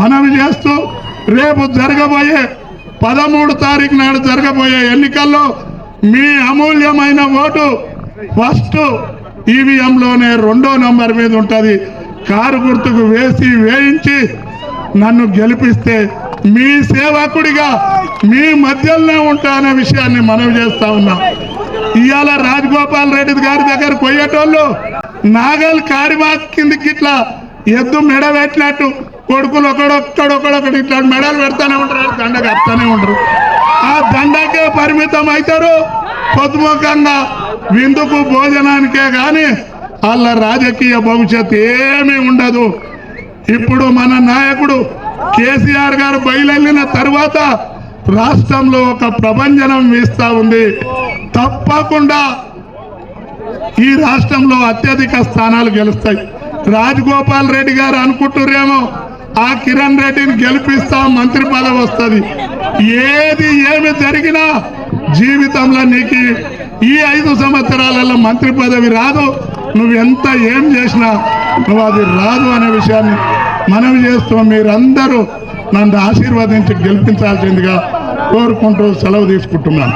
మనవి చేస్తూ రేపు జరగబోయే పదమూడు తారీఖు నాడు జరగబోయే ఎన్నికల్లో మీ అమూల్యమైన ఓటు ఫస్ట్ ఈవీఎంలోనే రెండో నంబర్ మీద ఉంటుంది. కారు గుర్తుకు వేసి వేయించి నన్ను గెలిపిస్తే మీ సేవకుడిగా మీ మధ్యలోనే ఉంటా అనే విషయాన్ని మనవి చేస్తా ఉన్నాం. ఇవాళ రాజగోపాల్ రెడ్డి గారి దగ్గర పోయేటోళ్ళు నాగల్ కాడిమా కిందకి ఇట్లా ఎద్దు మెడ పెట్టినట్టు కొడుకులు ఒకడొక్కడొక్కడొక్కడు ఇట్లా మెడలు పెడతానే ఉంటారు దండ కప్తానే ఉంటారు. ఆ దండకే పరిమితం అవుతారు. పొద్దుముఖంగా విందుకు భోజనానికే కానీ వాళ్ళ రాజకీయ భవిష్యత్ ఏమీ ఉండదు. ఇప్పుడు మన నాయకుడు కేసీఆర్ గారు బయలుదేరిన తర్వాత రాష్ట్రంలో ఒక ప్రభంజనం వీస్తా ఉంది. తప్పకుండా ఈ రాష్ట్రంలో అత్యధిక స్థానాలు గెలుస్తాయి. రాజగోపాల్ రెడ్డి గారు అనుకుంటురేమో ఆ కిరణ్ రెడ్డిని గెలిపిస్తా మంత్రి పదవి వస్తుంది. ఏది ఏమి జరిగినా జీవితంలో నీకు ఈ ఐదు సంవత్సరాలలో మంత్రి పదవి రాదు. నువ్వు ఎంత ఏం చేసినా నువ్వు అది రాదు అనే విషయాన్ని మనవి చేస్తూ మీరందరూ నన్ను ఆశీర్వదించి గెలిపించాల్సిందిగా కోరుకుంటూ సెలవు తీసుకుంటున్నాను.